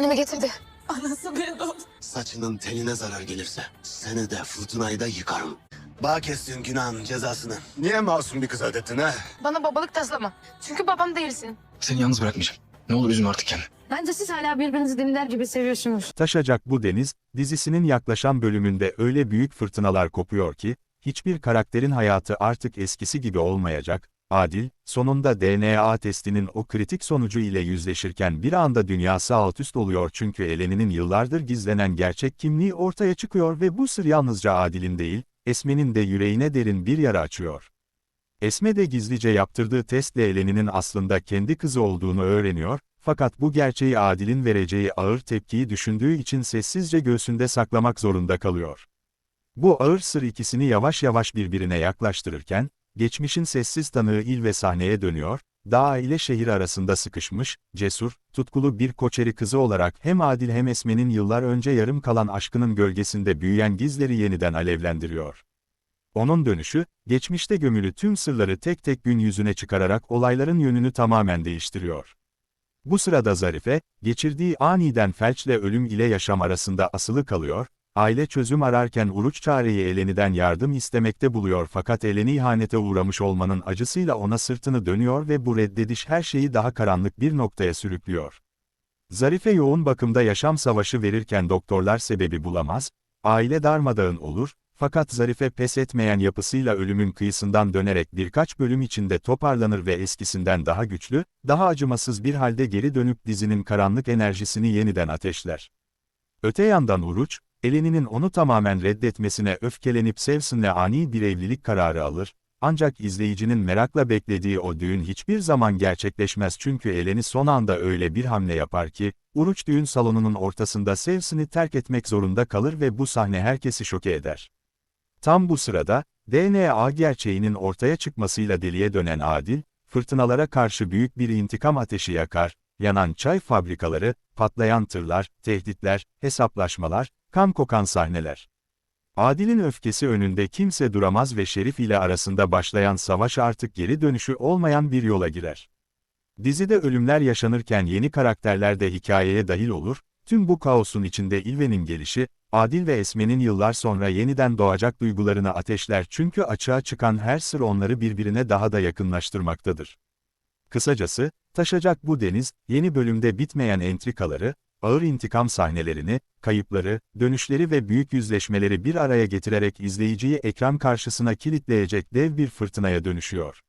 Anneme getirdi. Anası doğdu. Saçının teline zarar gelirse seni de fırtınayı da yıkarım. Bağ kestin günahın cezasını. Niye masum bir kız ödettin ha? Bana babalık taslama. Çünkü babam değilsin. Seni yalnız bırakmayacağım. Ne olur üzme artık kendini. Bence siz hala birbirinizi dinler gibi seviyorsunuz. Taşacak bu deniz, dizisinin yaklaşan bölümünde öyle büyük fırtınalar kopuyor ki, hiçbir karakterin hayatı artık eskisi gibi olmayacak. Adil, sonunda DNA testinin o kritik sonucu ile yüzleşirken bir anda dünyası alt üst oluyor çünkü Eleni'nin yıllardır gizlenen gerçek kimliği ortaya çıkıyor ve bu sır yalnızca Adil'in değil, Esme'nin de yüreğine derin bir yara açıyor. Esme de gizlice yaptırdığı testle Eleni'nin aslında kendi kızı olduğunu öğreniyor, fakat bu gerçeği Adil'in vereceği ağır tepkiyi düşündüğü için sessizce göğsünde saklamak zorunda kalıyor. Bu ağır sır ikisini yavaş yavaş birbirine yaklaştırırken, geçmişin sessiz tanığı il ve sahneye dönüyor, dağ ile şehir arasında sıkışmış, cesur, tutkulu bir koçeri kızı olarak hem Adil hem Esme'nin yıllar önce yarım kalan aşkının gölgesinde büyüyen gizleri yeniden alevlendiriyor. Onun dönüşü, geçmişte gömülü tüm sırları tek tek gün yüzüne çıkararak olayların yönünü tamamen değiştiriyor. Bu sırada Zarife, geçirdiği aniden felçle ölüm ile yaşam arasında asılı kalıyor, aile çözüm ararken Uruç çareyi Eleni'den yardım istemekte buluyor fakat Eleni ihanete uğramış olmanın acısıyla ona sırtını dönüyor ve bu reddediş her şeyi daha karanlık bir noktaya sürüklüyor. Zarife yoğun bakımda yaşam savaşı verirken doktorlar sebebi bulamaz, aile darmadağın olur, fakat Zarife pes etmeyen yapısıyla ölümün kıyısından dönerek birkaç bölüm içinde toparlanır ve eskisinden daha güçlü, daha acımasız bir halde geri dönüp dizinin karanlık enerjisini yeniden ateşler. Öte yandan Uruç, Eleni'nin onu tamamen reddetmesine öfkelenip Sevsin'le ani bir evlilik kararı alır, ancak izleyicinin merakla beklediği o düğün hiçbir zaman gerçekleşmez çünkü Eleni son anda öyle bir hamle yapar ki, Uruç düğün salonunun ortasında Sevsin'i terk etmek zorunda kalır ve bu sahne herkesi şoke eder. Tam bu sırada, DNA gerçeğinin ortaya çıkmasıyla deliye dönen Adil, fırtınalara karşı büyük bir intikam ateşi yakar, yanan çay fabrikaları, patlayan tırlar, tehditler, hesaplaşmalar, kan kokan sahneler. Adil'in öfkesi önünde kimse duramaz ve Şerif ile arasında başlayan savaş artık geri dönüşü olmayan bir yola girer. Dizide ölümler yaşanırken yeni karakterler de hikayeye dahil olur, tüm bu kaosun içinde İlve'nin gelişi, Adil ve Esme'nin yıllar sonra yeniden doğacak duygularını ateşler çünkü açığa çıkan her sır onları birbirine daha da yakınlaştırmaktadır. Kısacası, taşacak bu deniz, yeni bölümde bitmeyen entrikaları, ağır intikam sahnelerini, kayıpları, dönüşleri ve büyük yüzleşmeleri bir araya getirerek izleyiciyi ekran karşısına kilitleyecek dev bir fırtınaya dönüşüyor.